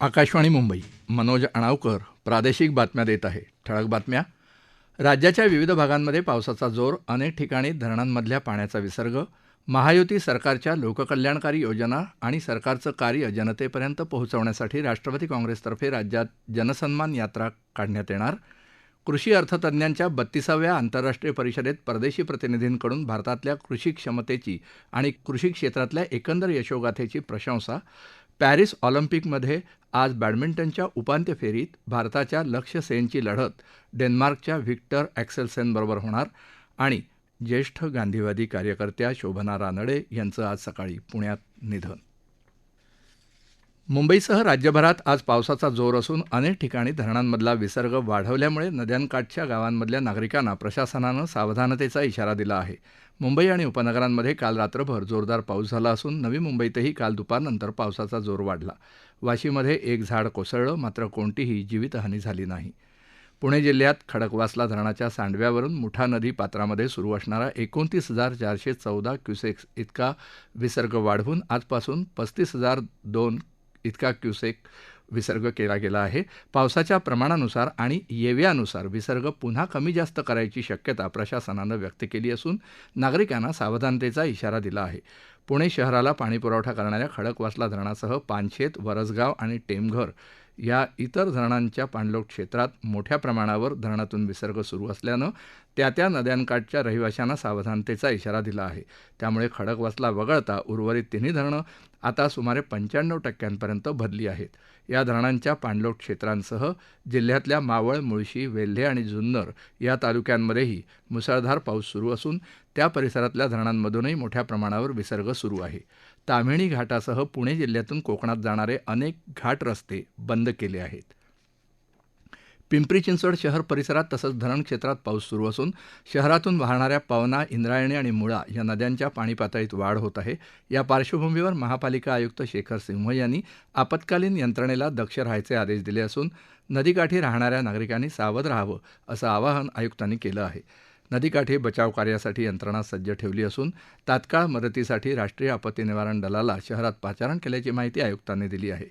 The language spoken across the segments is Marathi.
आकाशवाणी मुंबई मनोज अणावकर प्रादेशिक बातम्या देत आहे. ठळक बातम्या. राज्याच्या विविध भागांमध्ये पावसाचा जोर अनेक ठिकाणी धरणांमधल्या पाण्याचा विसर्ग महायुती सरकारच्या लोककल्याणकारी योजना आणि सरकारचं कार्य जनतेपर्यंत पोहोचवण्यासाठी राष्ट्रवादी काँग्रेसतर्फे राज्यात जनसन्मान यात्रा काढण्यात येणार. कृषी अर्थतज्ञांच्या बत्तीसाव्या आंतरराष्ट्रीय परिषदेत परदेशी प्रतिनिधींकडून भारतातल्या कृषी क्षमतेची आणि कृषी क्षेत्रातल्या एकंदर यशोगाथेची प्रशंसा पॅरिस ऑलिम्पिकमध्ये आज बॅडमिंटनच्या उपांत्य फेरीत भारताच्या लक्ष्य सेनची लढत डेन्मार्कच्या व्हिक्टर ॲक्सेलसेनबरोबर होणार आणि ज्येष्ठ गांधीवादी कार्यकर्त्या शोभना रानडे यांचं आज सकाळी पुण्यात निधन. मुंबईसह राज्यभरात आज पावसाचा जोर असून अनेक ठिकाणी धरणांमधला विसर्ग वाढवल्यामुळे नद्यांकाठच्या गावांमधल्या नागरिकांना प्रशासनानं सावधानतेचा इशारा दिला आहे. मुंबई आणि उपनगरांमध्ये काल रात्रभर जोरदार पाऊस झाला असून नवी मुंबईतही काल दुपारनंतर पावसाचा जोर वाढला. वाशीमध्ये एक झाड कोसळलं मात्र कोणतीही जीवितहानी झाली नाही. पुणे जिल्ह्यात खडकवासला धरणाच्या सांडव्यावरून मुठा नदी पात्रामध्ये सुरू असणारा एकोणतीस हजार चारशे चौदा क्युसेक्स इतका विसर्ग वाढवून आजपासून पस्तीस हजार दोन इतका क्युसेक विसर्ग केला गेला आहे. पावसाच्या प्रमाणानुसार आणि येव्यानुसार विसर्ग पुन्हा कमी जास्त करायची शक्यता प्रशासनानं व्यक्त केली असून नागरिकांना सावधानतेचा इशारा दिला आहे. पुणे शहराला पाणीपुरवठा करणाऱ्या खडकवासला धरणासह पानशेत वरसगाव आणि टेमघर या इतर धरणांच्या पाणलोट क्षेत्रात मोठ्या प्रमाणावर धरणातून विसर्ग सुरू असल्यानं त्या त्या नद्यांकाठच्या रहिवाशांना सावधानतेचा इशारा दिला आहे. त्यामुळे खडकवासला वगळता उर्वरित तिन्ही धरणं आता सुमारे पंच्याण्णव टक्क्यांपर्यंत भरली आहेत. या धरणांच्या पाणलोट क्षेत्रांसह जिल्ह्यातल्या मावळ मुळशी वेल्हे आणि जुन्नर या तालुक्यांमध्येही मुसळधार पाऊस सुरू असून त्या परिसरातल्या धरणांमधूनही मोठ्या प्रमाणावर विसर्ग सुरू आहे. ताम्हिणी घाटासह पुणे जिल्ह्यातून कोकणात जाणारे अनेक घाट रस्ते बंद केले आहेत. पिंपरी चिंचवड शहर परिसरात तसंच धरण क्षेत्रात पाऊस सुरू असून शहरातून वाहणाऱ्या पवना इंद्रायणी आणि मुळा या नद्यांच्या पाणी पातळीत वाढ होत आहे. या पार्श्वभूमीवर महापालिका आयुक्त शेखर सिंह यांनी आपत्कालीन यंत्रणेला दक्ष राहायचे आदेश दिले असून नदीकाठी राहणाऱ्या नागरिकांनी सावध राहावं असं आवाहन आयुक्तांनी केलं आहे. नदीकाठी बचाव कार्यासाठी यंत्रणा सज्ज ठेवली असून तात्काळ मदतीसाठी राष्ट्रीय आपत्ती निवारण दलाला शहरात पाचारण केल्याची माहिती आयुक्तांनी दिली आहे.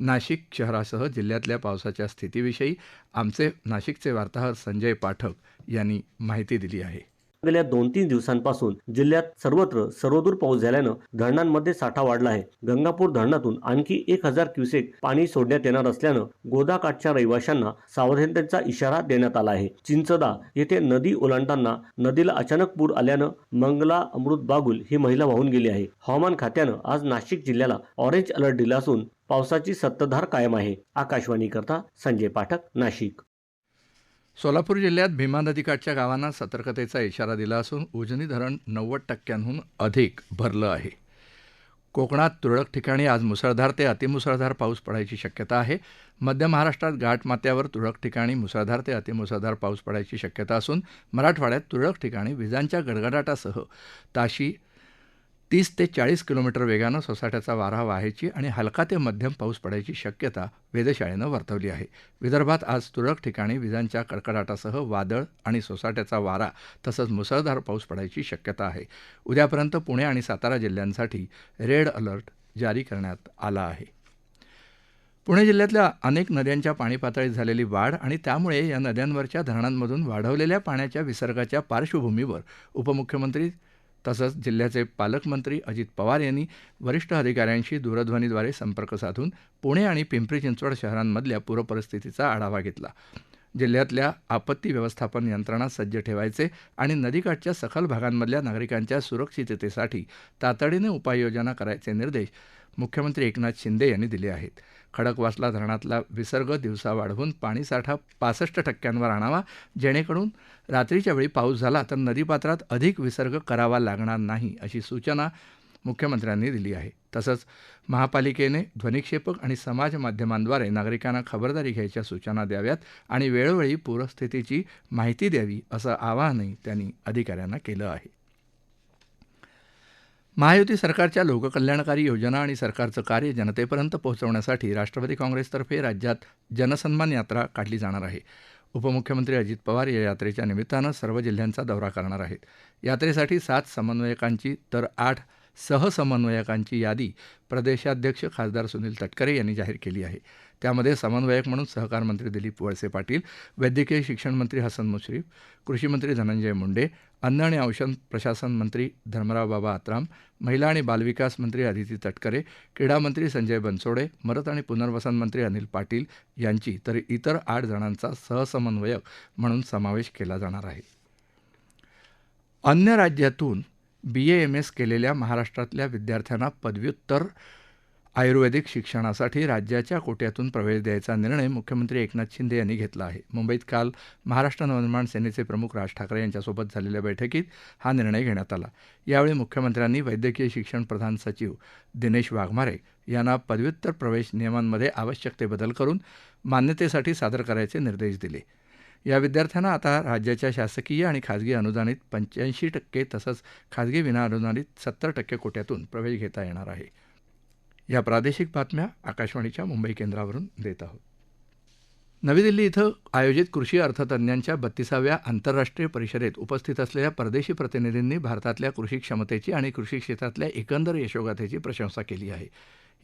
नाशिक शहरासह जिल्ह्यातल्या पावसाच्या स्थितीविषयी आमचे नाशिकचे वार्ताहर संजय पाठक यांनी माहिती दिली आहे. गेल्या दोन तीन दिवसांपासून जिल्ह्यात सर्वत्र सर्वदूर पाऊस झाल्यानं धरणांमध्ये साठा वाढला आहे. गंगापूर धरणातून आणखी एक हजार क्युसेक पाणी सोडण्यात येणार असल्यानं गोदाकाठच्या रहिवाशांना सावधानतेचा इशारा देण्यात आला आहे. चिंचदा येथे नदी ओलांडताना नदीला अचानक पूर आल्यानं मंगला अमृत बागुल ही महिला वाहून गेली आहे. हवामान खात्यानं आज नाशिक जिल्ह्याला ऑरेंज अलर्ट दिला असून पावसाची सत्तधार कायम आहे. आकाशवाणी करता संजय पाठक नाशिक. सोलापूर जिल्ह्यात भीमा नदीकाठच्या गावांना सतर्कतेचा इशारा दिला असून उजनी धरण नव्वद टक्क्यांहून अधिक भरलं आहे. कोकणात तुरळक ठिकाणी आज मुसळधार ते अतिमुसळधार पाऊस पडायची शक्यता आहे. मध्य महाराष्ट्रात घाटमाथ्यावर तुरळक ठिकाणी मुसळधार ते अतिमुसळधार पाऊस पडायची शक्यता असून मराठवाड्यात तुरळक ठिकाणी विजांच्या गडगडाटासह ताशी तीस ते चाळीस किलोमीटर वेगानं सोसाट्याचा वारा वाहायची आणि हलका ते मध्यम पाऊस पडायची शक्यता वेधशाळेनं वर्तवली आहे. विदर्भात आज तुरळक ठिकाणी विजांच्या कडकडाटासह वादळ आणि सोसाट्याचा वारा तसंच मुसळधार पाऊस पडायची शक्यता आहे. उद्यापर्यंत पुणे आणि सातारा जिल्ह्यांसाठी रेड अलर्ट जारी करण्यात आला आहे. पुणे जिल्ह्यातल्या अनेक नद्यांच्या पाणी पातळीत झालेली वाढ आणि त्यामुळे या नद्यांवरच्या धरणांमधून वाढवलेल्या पाण्याच्या विसर्गाच्या पार्श्वभूमीवर उपमुख्यमंत्री तसंच जिल्ह्याचे पालकमंत्री अजित पवार यांनी वरिष्ठ अधिकाऱ्यांशी दूरध्वनीद्वारे संपर्क साधून पुणे आणि पिंपरी चिंचवड शहरांमधल्या पूरपरिस्थितीचा आढावा घेतला. जिल्ह्यातल्या आपत्ती व्यवस्थापन यंत्रणा सज्ज ठेवायचे आणि नदीकाठच्या सखल भागांमधल्या नागरिकांच्या सुरक्षिततेसाठी तातडीने उपाययोजना करायचे निर्देश मुख्यमंत्री एकनाथ शिंदे यांनी दिले आहेत. खडकवासला धरणातला विसर्ग दिवसा वाढवून पाणीसाठा पासष्ट टक्क्यांवर आणावा. जेणेकरून रात्रीच्या वेळी पाऊस झाला तर नदीपात्रात अधिक विसर्ग करावा लागणार नाही अशी सूचना मुख्यमंत्र्यांनी दिली आहे. तसंच महापालिकेने ध्वनिक्षेपक आणि समाज माध्यमांद्वारे नागरिकांना खबरदारी घ्यायच्या सूचना द्याव्यात आणि वेळोवेळी पूरस्थितीची माहिती द्यावी असं आवाहनही त्यांनी अधिकाऱ्यांना केलं आहे. महायुती सरकारच्या लोककल्याणकारी योजना आणि सरकारचं कार्य जनतेपर्यंत पोहोचवण्यासाठी राष्ट्रवादी काँग्रेसतर्फे राज्यात जनसन्मान यात्रा काढली जाणार आहे. उपमुख्यमंत्री अजित पवार या यात्रेच्या निमित्तानं सर्व जिल्ह्यांचा दौरा करणार आहेत. यात्रेसाठी सात समन्वयकांची तर आठ सहसमन्वयकांची यादी प्रदेशाध्यक्ष खासदार सुनील तटकरे यांनी जाहीर केली आहे. त्यामध्ये समन्वयक म्हणून सहकार मंत्री दिलीप वळसे पाटील वैद्यकीय शिक्षण मंत्री हसन मुश्रीफ कृषी मंत्री धनंजय मुंडे अन्न आणि औषध प्रशासन मंत्री धर्मराव बाबा आत्राम महिला आणि बालविकास मंत्री अदिती तटकरे क्रीडा मंत्री संजय बनसोडे मदत आणि पुनर्वसन मंत्री अनिल पाटील यांची तर इतर आठ जणांचा सहसमन्वयक म्हणून समावेश केला जाणार आहे. अन्य राज्यातून बी ए एम एस केलेल्या महाराष्ट्रातल्या विद्यार्थ्यांना पदव्युत्तर आयुर्वेदिक शिक्षणासाठी राज्याच्या कोट्यातून प्रवेश द्यायचा निर्णय मुख्यमंत्री एकनाथ शिंदे यांनी घेतला आहे. मुंबईत काल महाराष्ट्र नवनिर्माण सेनेचे प्रमुख राज ठाकरे यांच्यासोबत झालेल्या बैठकीत हा निर्णय घेण्यात आला. यावेळी मुख्यमंत्र्यांनी वैद्यकीय शिक्षण प्रधान सचिव दिनेश वाघमारे यांना पदव्युत्तर प्रवेश नियमांमध्ये आवश्यक ते बदल करून मान्यतेसाठी सादर करायचे निर्देश दिले. या विद्यार्थ्यांना आता राज्याच्या शासकीय आणि खाजगी अनुदानित पंच्याऐंशी टक्के तसंच खाजगी विनाअनुदानित सत्तर टक्के कोट्यातून प्रवेश घेता येणार आहे. या प्रादेशिक बातम्या आकाशवाणीच्या मुंबई केंद्रावरून देत आहोत. नवी दिल्ली इथं आयोजित कृषी अर्थतज्ञांच्या बत्तीसाव्या आंतरराष्ट्रीय परिषदेत उपस्थित असलेल्या परदेशी प्रतिनिधींनी भारतातल्या कृषी क्षमतेची आणि कृषी क्षेत्रातल्या एकंदर यशोगाथेची प्रशंसा केली आहे.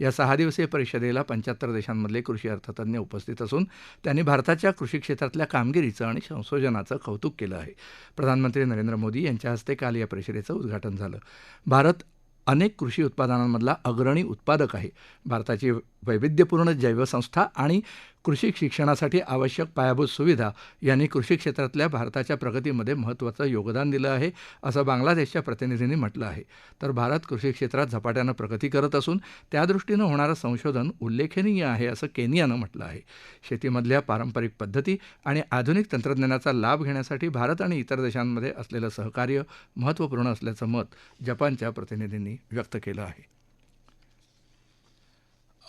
या सहा दिवसीय परिषदेला पंच्याहत्तर देशांमधले कृषी अर्थतज्ञ उपस्थित असून त्यांनी भारताच्या कृषी क्षेत्रातल्या कामगिरीचं आणि संशोधनाचं कौतुक केलं आहे. प्रधानमंत्री नरेंद्र मोदी यांच्या हस्ते काल या परिषदेचं उद्घाटन झालं. भारत अनेक कृषी उत्पादनांमधला अग्रणी उत्पादक आहे. भारताची वैविध्यपूर्ण जैवसंस्था आणि कृषी शिक्षणासाठी आवश्यक पायाभूत सुविधा यांनी कृषी क्षेत्रातल्या भारताच्या प्रगतीमध्ये महत्त्वाचं योगदान दिलं आहे असं बांगलादेशच्या प्रतिनिधींनी म्हटलं आहे. तर भारत कृषी क्षेत्रात झपाट्यानं प्रगती करत असून त्यादृष्टीनं होणारं संशोधन उल्लेखनीय आहे असं केनियानं म्हटलं आहे. शेतीमधल्या पारंपरिक पद्धती आणि आधुनिक तंत्रज्ञानाचा लाभ घेण्यासाठी भारत आणि इतर देशांमध्ये असलेलं सहकार्य महत्त्वपूर्ण असल्याचं मत जपानच्या प्रतिनिधींनी व्यक्त केलं आहे.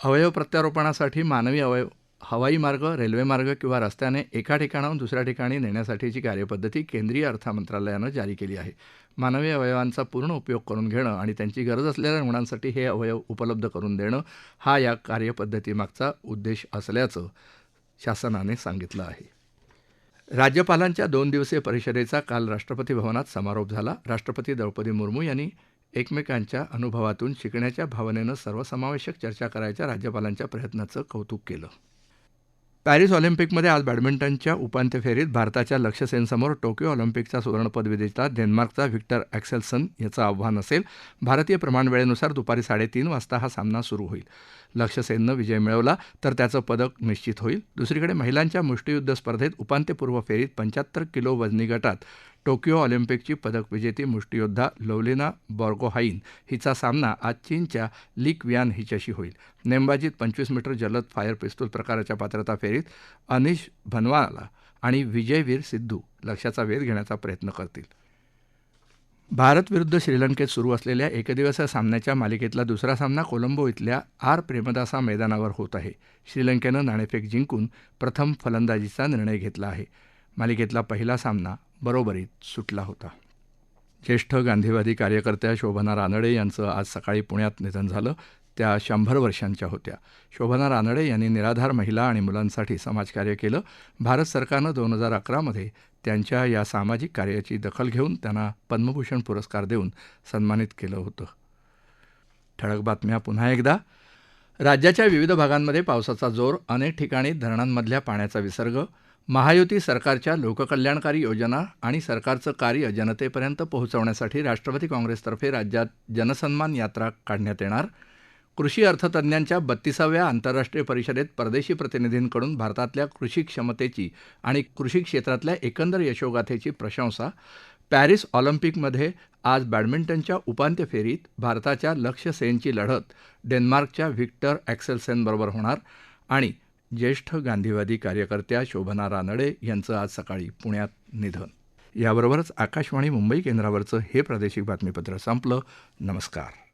अवयव प्रत्यारोपणासाठी मानवी अवयव हवाई मार्ग रेल्वे मार्ग किंवा रस्त्याने एका ठिकाणाहून दुसऱ्या ठिकाणी नेण्यासाठीची कार्यपद्धती केंद्रीय अर्थ मंत्रालयानं जारी केली आहे. मानवी अवयवांचा पूर्ण उपयोग करून घेणं आणि त्यांची गरज असलेल्या रुग्णांसाठी हे अवयव उपलब्ध करून देणं हा या कार्यपद्धतीमागचा उद्देश असल्याचं शासनाने सांगितलं आहे. राज्यपालांच्या दोन दिवसीय परिषदेचा काल राष्ट्रपती भवनात समारोप झाला. राष्ट्रपती द्रौपदी मुर्मू यांनी एकमेकांच्या अनुभवातून शिकण्याच्या भावनेनं सर्वसमावेशक चर्चा करायच्या राज्यपालांच्या प्रयत्नाचं कौतुक केलं. पॅरिस ऑलिम्पिकमध्ये आज बॅडमिंटनच्या उपांत्य फेरीत भारताच्या लक्ष्य सेनसमोर टोकियो ऑलिम्पिकचा सुवर्णपद विजेता डेन्मार्कचा व्हिक्टर अॅक्सेलसन याचं आव्हान असेल. भारतीय प्रमाणवेळेनुसार दुपारी साडेतीन वाजता हा सामना सुरू होईल. लक्ष्य सेननं विजय मिळवला तर त्याचं पदक निश्चित होईल. दुसरीकडे महिलांच्या मुष्टियुद्ध स्पर्धेत उपांत्यपूर्व फेरीत पंच्याहत्तर किलो वजनी गटात टोकियो ऑलिम्पिकची पदक विजेती मुष्टियोद्धा लवलिना बॉर्गोहाईन हिचा सामना आज चीनच्या लीक वियान हिच्याशी होईल. नेमबाजीत पंचवीस मीटर जलद फायर पिस्तूल प्रकाराच्या पात्रता फेरीत अनिश भनवाला आणि विजयवीर सिद्धू लक्ष्याचा वेध घेण्याचा प्रयत्न करतील. भारत विरुद्ध श्रीलंकेत सुरू असलेल्या एकदिवसीय सामन्याच्या मालिकेतला दुसरा सामना कोलंबो इथल्या आर प्रेमदासा मैदानावर होत आहे. श्रीलंकेनं नाणेफेक जिंकून प्रथम फलंदाजीचा निर्णय घेतला आहे. मालिकेतला पहिला सामना बरोबरीत सुटला होता. ज्येष्ठ गांधीवादी कार्यकर्त्या शोभना रानडे यांचं आज सकाळी पुण्यात निधन झालं. त्या शंभर वर्षांच्या होत्या. शोभना रानडे यांनी निराधार महिला आणि मुलांसाठी समाजकार्य केलं. भारत सरकारनं दोन हजार अकरामध्ये त्यांच्या या सामाजिक कार्याची दखल घेऊन त्यांना पद्मभूषण पुरस्कार देऊन सन्मानित केलं होतं. ठळक बातम्या पुन्हा एकदा. राज्याच्या विविध भागांमध्ये पावसाचा जोर अनेक ठिकाणी धरणांमधल्या पाण्याचा विसर्ग महायुती सरकारच्या लोककल्याणकारी योजना आणि सरकारचं कार्य जनतेपर्यंत पोहोचवण्यासाठी राष्ट्रवादी काँग्रेसतर्फे राज्यात जनसन्मान यात्रा काढण्यात येणार. कृषी अर्थतज्ञांच्या बत्तीसाव्या आंतरराष्ट्रीय परिषदेत परदेशी प्रतिनिधींकडून भारतातल्या कृषी क्षमतेची आणि कृषी क्षेत्रातल्या एकंदर यशोगाथेची प्रशंसा. पॅरिस ऑलिम्पिकमध्ये आज बॅडमिंटनच्या उपांत्य फेरीत भारताच्या लक्ष्य सेनची लढत डेन्मार्कच्या व्हिक्टर ॲक्सेलसेनबरोबर होणार आणि ज्येष्ठ गांधीवादी कार्यकर्त्या शोभना रानडे यांचं आज सकाळी पुण्यात निधन. याबरोबरच आकाशवाणी मुंबई केंद्रावरचं हे प्रादेशिक बातमीपत्र संपलं. नमस्कार.